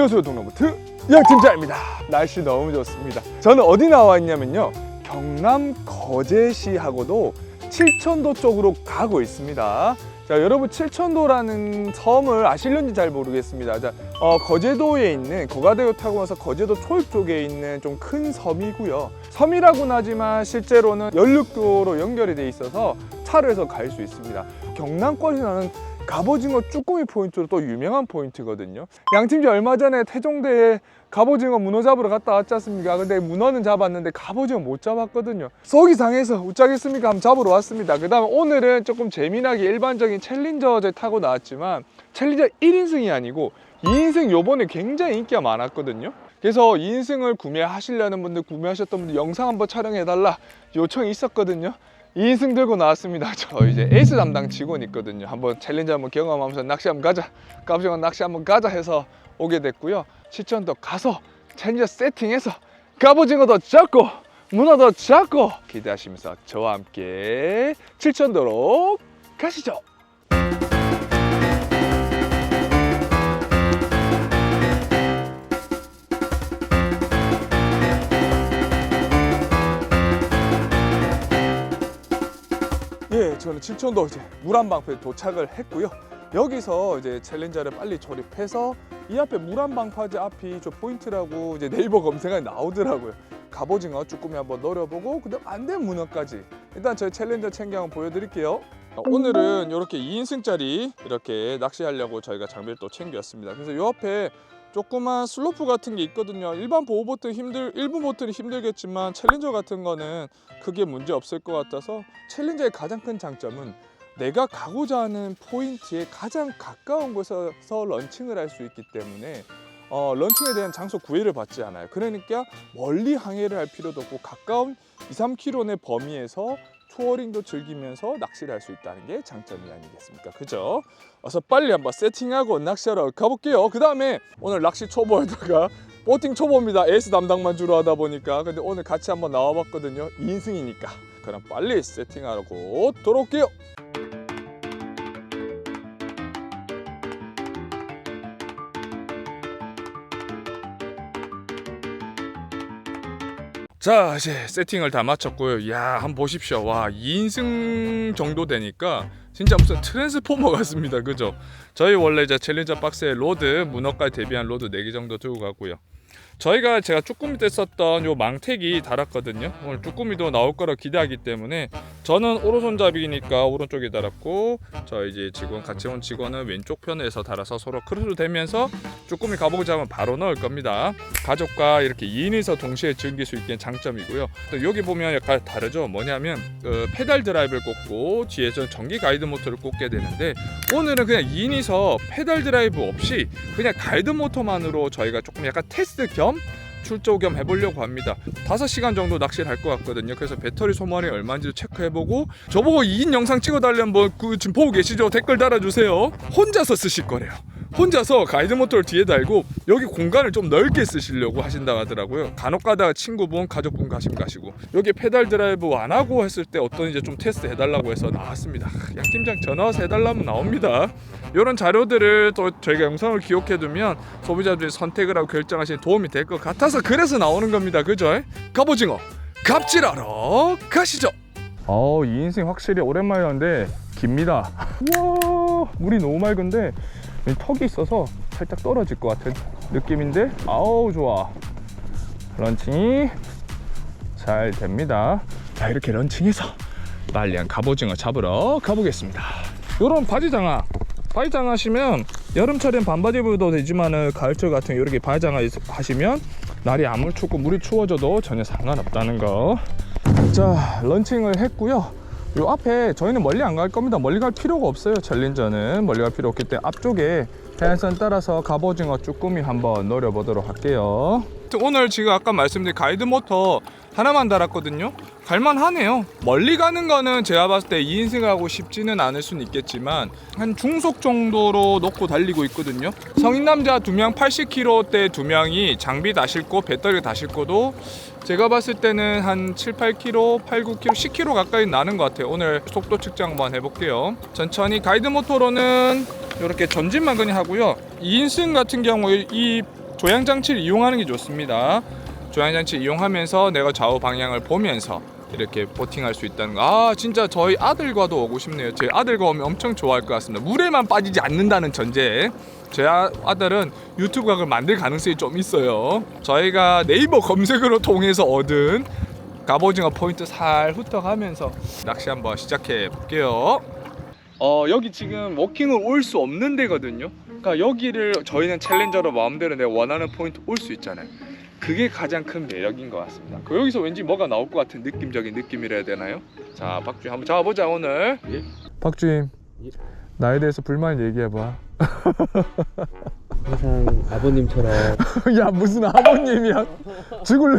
안녕하세요 동남부트. 양팀장입니다. 날씨 너무 좋습니다. 저는 어디 나와 있냐면요. 경남 거제시하고도 칠천도 쪽으로 가고 있습니다. 자 여러분 칠천도라는 섬을 아실는지 잘 모르겠습니다. 자, 어, 거제도에 있는 거가대교 타고 와서 거제도 초입 쪽에 있는 좀 큰 섬이고요. 섬이라고는 하지만 실제로는 연륙도로 연결이 돼 있어서 차로 해서 갈 수 있습니다. 경남권에서는 갑오징어 쭈꾸미 포인트로 또 유명한 포인트거든요. 양팀장 얼마 전에 태종대에 갑오징어 문어 잡으러 갔다 왔지 않습니까? 근데 문어는 잡았는데 갑오징어 못 잡았거든요. 속이 상해서 웃자겠습니까? 한번 잡으러 왔습니다. 그 다음에 오늘은 조금 재미나게 일반적인 챌린저제 타고 나왔지만 챌린저 1인승이 아니고 2인승 요번에 굉장히 인기가 많았거든요. 그래서 2인승을 구매하시려는 분들 구매하셨던 분들 영상 한번 촬영해달라 요청이 있었거든요. 2인승 들고 나왔습니다. 저 이제 에이스 담당 직원 있거든요. 한번 챌린지 한번 경험하면서 낚시 한번 가자. 갑자기 낚시 한번 가자 해서 오게 됐고요. 시천도 가서 챌린지 세팅해서 갑오징어도 잡고 문어도 잡고 기대하시면서 저와 함께 칠천도로 가시죠. 칠천도 이제 물안방파에 도착을 했고요. 여기서 이제 챌린저를 빨리 조립해서 이 앞에 물안방파제 앞이 저 포인트라고 이제 네이버 검색에 나오더라고요. 갑오징어 쭈꾸미 한번 노려보고 그다음 안 된 문어까지 일단 저희 챌린저 챙겨 한번 보여드릴게요. 어, 오늘은 이렇게 2인승짜리 이렇게 낚시하려고 저희가 장비를 또 챙겼습니다. 그래서 요 앞에 조그만 슬로프 같은 게 있거든요. 일반 보호보트 힘들 일부 보트는 힘들겠지만 챌린저 같은 거는 크게 문제 없을 것 같아서 챌린저의 가장 큰 장점은 내가 가고자 하는 포인트에 가장 가까운 곳에서 런칭을 할 수 있기 때문에 어, 런칭에 대한 장소 구애를 받지 않아요. 그러니까 멀리 항해를 할 필요도 없고 가까운 2, 3km 내 범위에서 투어링도 즐기면서 낚시를 할 수 있다는 게 장점이 아니겠습니까? 그죠? 어서 빨리 한번 세팅하고 낚시하러 가볼게요. 그 다음에 오늘 낚시 초보에다가 보팅 초보입니다. 에이스 담당만 주로 하다 보니까 근데 오늘 같이 한번 나와봤거든요. 2인승이니까 그럼 빨리 세팅하고 돌아올게요. 자 이제 세팅을 다 마쳤고요. 야 한번 보십시오. 와 2인승 정도 되니까 진짜 무슨 트랜스포머 같습니다. 그죠? 저희 원래 이제 챌린저 박스에 로드 문어까지 대비한 로드 4개 정도 들고 가고요 저희가 제가 쭈꾸미 때 썼던 요 망택이 달았거든요 오늘 쭈꾸미도 나올 거라 기대하기 때문에 저는 오른손잡이니까 오른쪽에 달았고 저 이제 직원 같이 온 직원은 왼쪽 편에서 달아서 서로 크루즈 되면서 쭈꾸미 가보고 잡으면 바로 넣을 겁니다 가족과 이렇게 2인에서 동시에 즐길 수 있게 장점이고요. 또 여기 보면 약간 다르죠. 뭐냐면 그 페달 드라이브를 꽂고 뒤에서 전기 가이드 모터를 꽂게 되는데 오늘은 그냥 2인에서 페달 드라이브 없이 그냥 가이드 모터만으로 저희가 조금 약간 테스트 겸 출조 겸 해보려고 합니다. 5시간 정도 낚시를 할 것 같거든요. 그래서 배터리 소모량이 얼마인지도 체크해보고 저보고 2인 영상 찍어달라면 뭐 그 지금 보고 계시죠? 댓글 달아주세요. 혼자서 쓰실 거래요. 혼자서 가이드 모터를 뒤에 달고 여기 공간을 좀 넓게 쓰시려고 하신다고 하더라고요. 간혹 가다가 친구분, 가족분 가시면 가시고 여기 페달 드라이브 안 하고 했을 때 어떤 이제 좀 테스트 해달라고 해서 나왔습니다. 양 팀장 전화 와서 해달라면 나옵니다. 이런 자료들을 또 저희가 영상을 기록해두면 소비자들이 선택을 하고 결정하시는 도움이 될 것 같아서 그래서 나오는 겁니다. 그죠? 갑오징어 갑질하러 가시죠. 어, 이 인생 확실히 오랜만에 왔는데 깁니다. 우와, 물이 너무 맑은데 턱이 있어서 살짝 떨어질 것 같은 느낌인데 아우 좋아. 런칭이 잘 됩니다. 자 이렇게 런칭해서 빨리 한 갑오징어 잡으러 가보겠습니다. 요런 바지장화 바지장화 하시면 여름철엔 반바지 입어도 되지만은 가을철 같은 이렇게 바지장화 하시면 날이 아무리 춥고 물이 추워져도 전혀 상관없다는 거. 자 런칭을 했고요. 요 앞에 저희는 멀리 안 갈 겁니다. 멀리 갈 필요가 없어요. 챌린저는 멀리 갈 필요 없기 때문에 앞쪽에 해안선 따라서 갑오징어 쭈꾸미 한번 노려보도록 할게요. 오늘 지금 아까 말씀드린 가이드 모터 하나만 달았거든요. 갈만하네요. 멀리 가는 거는 제가 봤을 때 2인승하고 쉽지는 않을 수는 있겠지만 한 중속 정도로 놓고 달리고 있거든요. 성인 남자 2명 80kg대 2명이 장비 다 싣고 배터리 다 싣고도 제가 봤을 때는 한 7, 8km, 8, 9km, 10km 가까이 나는 것 같아요. 오늘 속도 측정 한번 해볼게요. 천천히 가이드 모터로는 이렇게 전진만 그냥 하고요. 2인승 같은 경우에 이 조향 장치를 이용하는 게 좋습니다. 조향 장치 이용하면서 내가 좌우 방향을 보면서 이렇게 보팅할 수 있다는 거. 아 진짜 저희 아들과도 오고 싶네요. 제 아들과 오면 엄청 좋아할 것 같습니다. 물에만 빠지지 않는다는 전제. 제 아- 아들은 유튜브 각을 만들 가능성이 좀 있어요. 저희가 네이버 검색으로 통해서 얻은 갑오징어 포인트 살 훑어가면서 낚시 한번 시작해 볼게요. 어 여기 지금 워킹을 올 수 없는 데거든요. 그러니까 여기를 저희는 챌린저로 마음대로 내가 원하는 포인트 올 수 있잖아요. 그게 가장 큰 매력인 것 같습니다. 그 여기서 왠지 뭐가 나올 것 같은 느낌적인 느낌이라 해야 되나요? 자, 박주임 한번 잡아보자 오늘. 예. 박주임, 예. 나에 대해서 불만 얘기해봐. 항상 아버님처럼 야 무슨 아버님이야? 죽을래?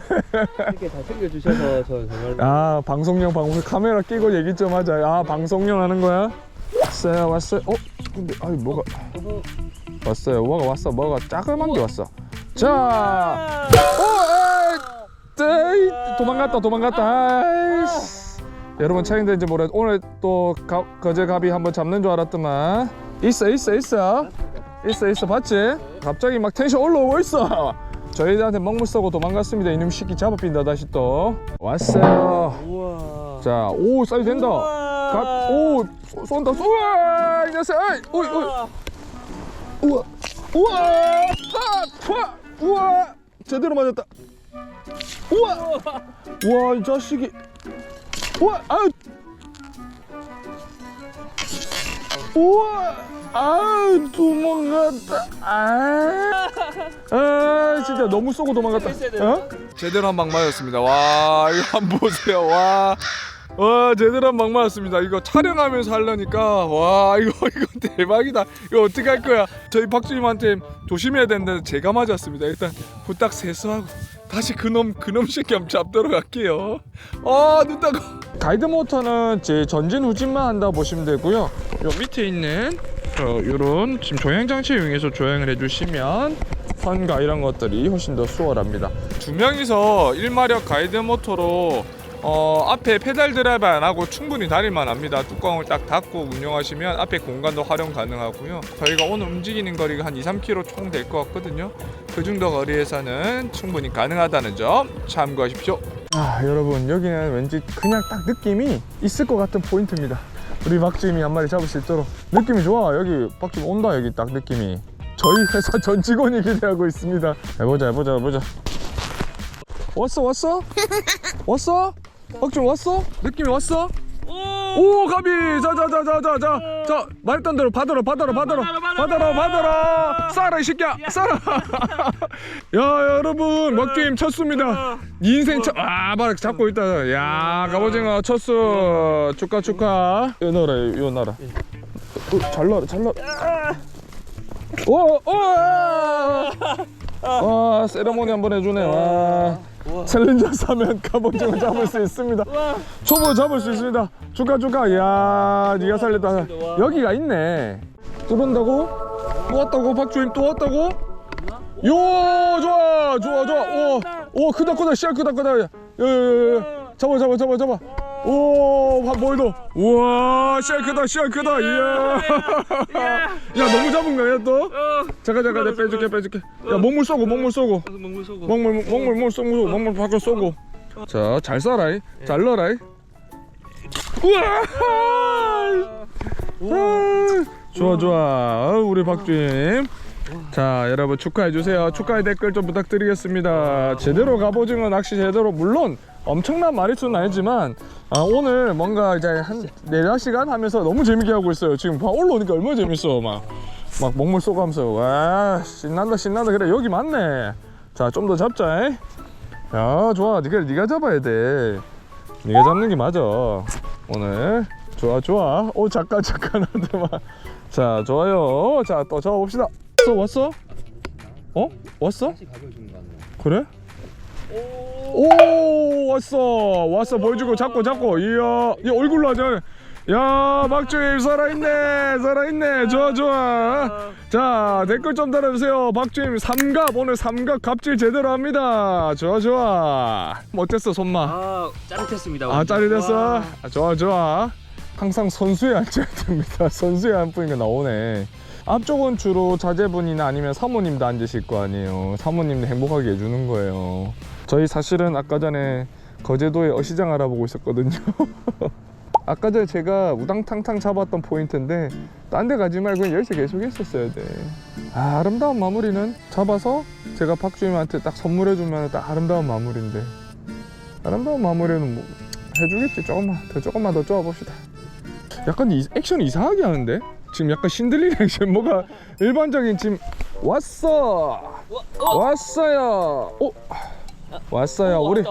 이렇게 다 챙겨주셔서 저 정말 아 방송용 방송 카메라 끼고 얘기 좀 하자. 아 방송용 하는 거야? 왔어요 왔어요. 어 근데 아이 뭐가 왔어요. 뭐가 왔어 뭐가 짜글만 게 왔어. 자, 어, 에이, 에이, 도망갔다 도망갔다. 아이씨. 여러분 챌린지 모르 오늘 또 가, 거제 갑이 한번 잡는 줄 알았더만 있어 있어 있어 있어 있어 봤지? 갑자기 막 텐션 올라오고 있어. 저희들한테 먹물 쏘고 도망갔습니다. 이놈 시키 잡아빈다 다시 또 왔어요. 우와 자, 오 사이즈 된다. 갑, 오 쏘- 쏜다. 쏘아 이 녀석. 어이, 어이. 우와, 우와, 파, 파, 우와, 제대로 맞았다. 우와, 우와 이 자식이. 우와, 아유. 우와, 아유 도망갔다. 아, 아 진짜 너무 쏘고 도망갔다. 어? 제대로 한 방 맞았습니다. 와 이거 한번 보세요. 와. 와 제대로 한방 맞았습니다. 이거 촬영하면서 하려니까 와 이거 이거 대박이다. 이거 어떻게 할 거야? 저희 박주임한테 조심해야 된다는 제가 맞았습니다. 일단 부탁 세수하고 다시 그놈 그놈 새끼 한번 잡도록 할게요. 아 눈 따가. 가이드 모터는 제 전진 후진만 한다 보시면 되고요. 요 밑에 있는 어, 요런 지금 조향 장치 이용해서 조향을 해주시면 선과 이런 것들이 훨씬 더 수월합니다. 두 명이서 1마력 가이드 모터로 어, 앞에 페달 드라이브 안 하고 충분히 다릴만 합니다. 뚜껑을 딱 닫고 운영하시면 앞에 공간도 활용 가능하고요. 저희가 오늘 움직이는 거리가 한 2, 3km 총 될 것 같거든요. 그 정도 거리에서는 충분히 가능하다는 점 참고하십시오. 아, 여러분 여기는 왠지 그냥 딱 느낌이 있을 것 같은 포인트입니다. 우리 박주임이 한 마리 잡을 수 있도록 느낌이 좋아. 여기 박주임 온다 여기 딱 느낌이. 저희 회사 전 직원이 기대하고 있습니다. 해보자 해보자 해보자. 왔어 왔어? 왔어? 박주임 왔어? 느낌이 왔어? 오! 가비! 자자자자자자 말했던 대로 받아라 받아라 받아라. 받아라 받아라. 쏴라 이 새끼야. 쏴라. 야 여러분 먹주임 쳤습니다. 인생 첫아 바로 잡고 있다. 야 갑오징어 쳤어. 축하 축하. 이거 넣어라 이거 넣어라. 어, 잘 넣어라 잘 넣어라 오오와 세레모니 한번 해주네. 와 챌린저 사면 갑오징어 잡을 수 있습니다 초보 잡을 수 있습니다. 축하 축하. 이야, 네가 살렸다. 여기가 있네. 뚫은다고? 또 왔다고? 박주임 또 왔다고? 요, 좋아, 좋아, 좋아. 오, 오, 크다, 크다, 씨야, 크다, 크다. 야, 야, 야, 야. 잡아, 잡아, 잡아, 잡아. 오, 한 보이도. 우와, 씨야, 크다, 씨야, 크다. 이야. 야, 너무 잡은 거야 또? 잠깐, 잠깐, 내가 빼줄게, 빼줄게. 야, 먹물 쏘고, 먹물 쏘고. 먹물 쏘고. 먹물 먹물 먹물 쏘고 먹물 밖으로 쏘고. 자잘 쏴라 잘 넣어라 우와! 아, 좋아 좋아. 어, 우리 박주임 자 여러분 축하해 주세요. 축하의 댓글 좀 부탁드리겠습니다. 제대로 갑오징어 낚시 제대로 물론 엄청난 마리수는 아니지만 아, 오늘 뭔가 이제 한 네다섯 시간 하면서 너무 재밌게 하고 있어요. 지금 봐 올라오니까 얼마나 재밌어. 막 막 먹물 쏘고 하면서. 와 신난다 신난다. 그래 여기 맞네. 자 좀 더 잡자 잉? 야 좋아. 니가 네가 잡아야 돼. 네가 잡는 게 맞아. 오늘. 좋아 좋아. 오 잠깐 잠깐. 하더만 자 좋아요. 자 또 잡아봅시다 왔어 왔어? 어? 왔어? 그래? 오 왔어 왔어. 보여주고 잡고 잡고. 이야 이 얼굴로 하자. 야 박주임 살아있네 살아있네. 좋아 좋아. 자 댓글 좀 달아주세요. 박주임 삼갑 오늘 삼갑 갑질 제대로 합니다. 좋아 좋아. 어땠어 손마? 아 짜릿했습니다 아 와. 아, 좋아 좋아. 항상 선수에 앉아야 됩니다. 선수에 앉으니까 나오네 앞쪽은 주로 자제분이나 아니면 사모님도 앉으실 거 아니에요. 사모님도 행복하게 해주는 거예요. 저희 사실은 아까 전에 거제도에 어시장 알아보고 있었거든요. 아까 전에 제가 우당탕탕 잡았던 포인트인데 딴 데 가지 말고 여기서 계속 했었어야 돼. 아, 아름다운 마무리는 잡아서 제가 박주임한테 딱 선물해주면 딱 아름다운 마무리인데 아름다운 마무리는 뭐 해주겠지 조금만 더 조금만 더 쪼아봅시다. 약간 이, 액션이 이상하게 하는데 지금 약간 신들리는 액션 뭐가 일반적인 지금 왔어. 왔어요. 오 왔어요. 우리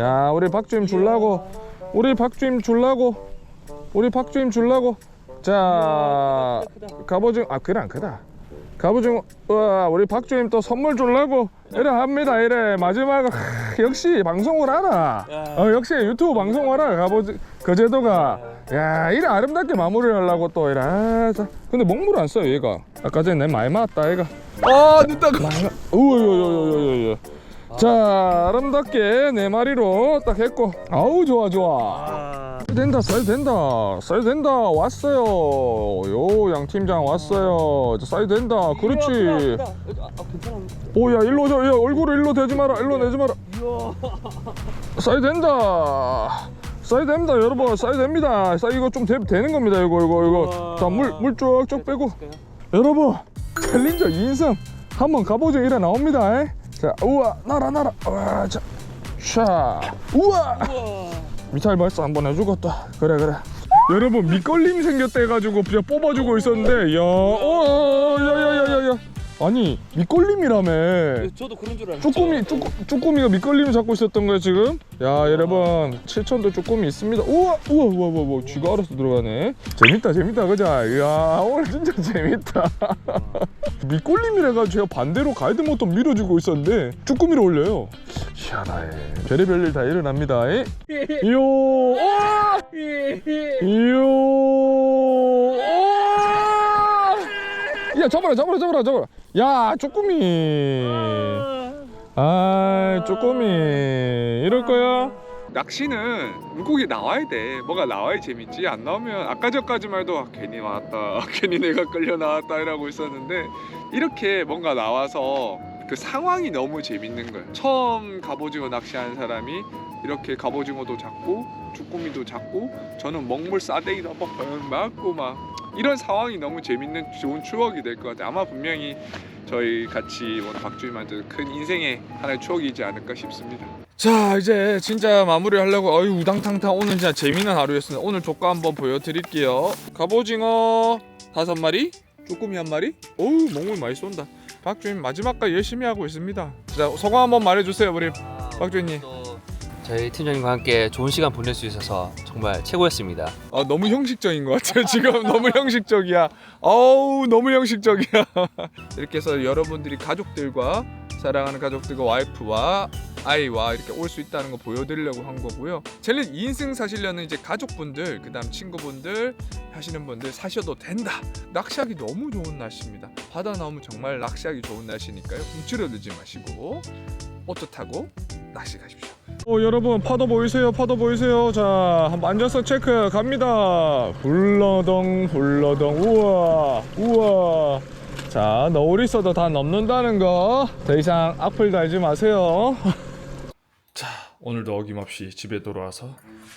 야 우리 박주임 줄라고. 우리 박주임 줄라고. 우리 박주임 줄라고. 자 갑오징어. 아 그래 안 크다. 갑오징어. 와 우리 박주임 또 선물 줄라고. 이래 합니다 이래. 마지막 하, 역시 방송을 알아 어, 역시 유튜브 방송을 알아 갑오징 거제도가 야 이래 아름답게 마무리를 하려고 또 이래 아, 자. 근데 먹물 안 써요 얘가. 아까 전에 내 많이 맞았다 얘가. 아눈 따가 우여여여여여여 자 아름답게 네 마리로 딱 했고. 아우 좋아 좋아. 아, 된다 사이즈 된다. 사이즈 된다. 왔어요. 요 양 팀장 왔어요. 자, 사이즈 된다. 그렇지. 아. 오야 일로 오자. 야 얼굴을 일로 대지 마라 일로 내지 마라. 사이즈 된다 사이즈 됩니다 여러분. 사이즈 됩니다. 사이즈 이거 좀 되, 되는 겁니다 이거 이거 이거. 자물물 쭉쭉 빼고. 여러분 챌린저 2인승 한번 가보죠. 이래 나옵니다 에? 자 우와 날아 날아. 우와 자 샤. 우와. 미사일 발사 한번 해주겠다. 그래 그래. 여러분 밑걸림 생겼다 해가지고 그냥 뽑아주고 있었는데 어, 야어야 야 야야야 아니 밑걸림이라며. 저도 그런 줄 알았죠. 쭈꾸미 쭈꾸, 쭈꾸미가 밑걸림을 잡고 있었던 거야 지금? 야 여러분 7천도 쭈꾸미 있습니다. 우와 우와 우와 우와 우와. 쥐가 알아서 들어가네. 재밌다 재밌다 그자 이야 오늘 진짜 재밌다. 밑걸림이라가 제가 반대로 가이드 모터 밀어주고 있었는데 쭈꾸미를 올려요. 희한하네. 별의별 일 다 일어납니다. 에? 이요. 와! 이요. 와! 야 잡아라 잡아라 잡아라 잡아라 야 쭈꾸미. 아. 쭈꾸미. 이럴 거야? 낚시는 물고기 나와야 돼. 뭐가 나와야 재밌지? 안 나오면 아까 전까지만 해도 아, 괜히 나왔다. 괜히 내가 끌려 나왔다 이라고 있었는데 이렇게 뭔가 나와서 그 상황이 너무 재밌는 거예요. 처음 갑오징어 낚시하는 사람이 이렇게 갑오징어도 잡고 쭈꾸미도 잡고 저는 먹물 싸대기도 한번 뻥 맞고 막 이런 상황이 너무 재밌는 좋은 추억이 될 것 같아요 아마 분명히 저희 같이 뭐 박주임한테 큰 인생의 하나의 추억이지 않을까 싶습니다. 자 이제 진짜 마무리 하려고 어유 우당탕탕 오늘 진짜 재미난 하루였습니다. 오늘 조과 한번 보여드릴게요. 갑오징어 다섯 마리, 쭈꾸미 한 마리. 어우 먹물 많이 쏜다. 박주임 마지막까지 열심히 하고 있습니다. 자 소감 한번 말해주세요 우리 박주임님. 또 저희 팀장님과 함께 좋은 시간 보낼 수 있어서 정말 최고였습니다. 아 너무 형식적인 것 같아요. 지금 너무 형식적이야. 어우 너무 형식적이야. 이렇게 해서 여러분들이 가족들과 사랑하는 가족들과 와이프와 아이와 이렇게 올 수 있다는 거 보여드리려고 한 거고요. 젤리 2인승 사시려는 이제 가족분들 그 다음 친구분들 하시는 분들 사셔도 된다. 낚시하기 너무 좋은 날씨입니다. 바다 나오면 정말 낚시하기 좋은 날씨니까요. 움츠러들지 마시고 보트 타고 낚시 가십시오 어, 여러분 파도 보이세요? 파도 보이세요? 자, 한번 앉아서 체크 갑니다. 훌러덩 훌러덩 우와 우와. 자, 너울 있어도 다 넘는다는 거. 더 이상 악플 달지 마세요. 자, 오늘도 어김없이 집에 돌아와서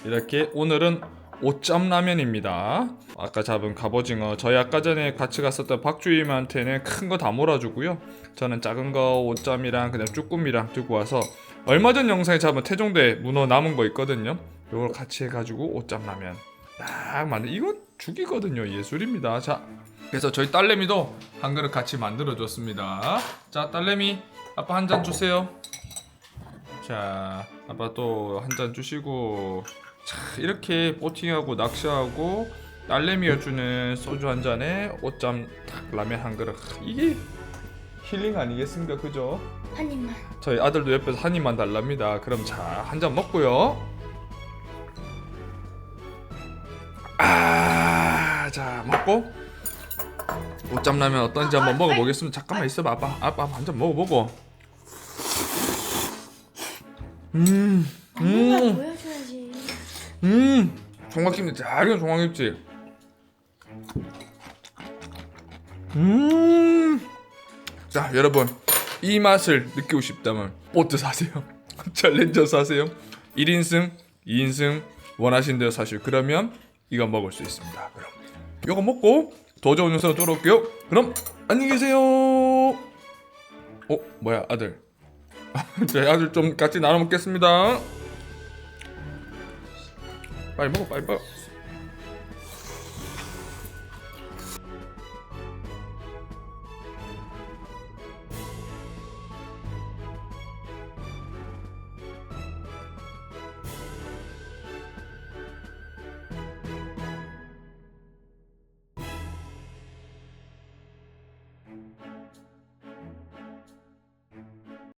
이렇게 오늘은 오짬 라면입니다. 아까 잡은 갑오징어 저희 아까 전에 같이 갔었던 박주임한테는 큰 거 다 몰아주고요. 저는 작은 거 오짬이랑 그냥 쭈꾸미랑 들고 와서 얼마 전 영상에 잡은 태종대 문어 남은 거 있거든요. 이걸 같이 해가지고 오짬 라면 딱 만들. 이건 죽이거든요. 예술입니다. 자, 그래서 저희 딸내미도 한 그릇 같이 만들어 줬습니다. 자, 딸내미 아빠 한 잔 주세요. 자, 아빠 또 한 잔 주시고 자, 이렇게 보팅하고 낚시하고 딸내미가 주는 소주 한 잔에 딱 라면 한 그릇 이게 힐링 아니겠습니까 그죠? 한 입만. 저희 아들도 옆에서 한 입만 달랍니다 그럼 자 한 잔 먹고요 아 자 먹고 옷잠 라면 어떤지 한번 먹어보겠습니다 잠깐만 있어봐 아빠 아빠 한 잔 먹어보고 음 음. 보여줘야지. 음, 종각김치 잘 익은 종각김치. 음. 자, 여러분. 이 맛을 느끼고 싶다면 보트 사세요. 챌린저 사세요. 1인승, 2인승 원하시는 대로 사시오. 그러면 이거 먹을 수 있습니다. 그럼 이거 먹고 더 좋은 영상으로 돌아올게요. 그럼 안녕히 계세요. 어, 뭐야, 아들. 저희 아들 좀 같이 나눠 먹겠습니다. 빨리 먹어, 빨리 먹어.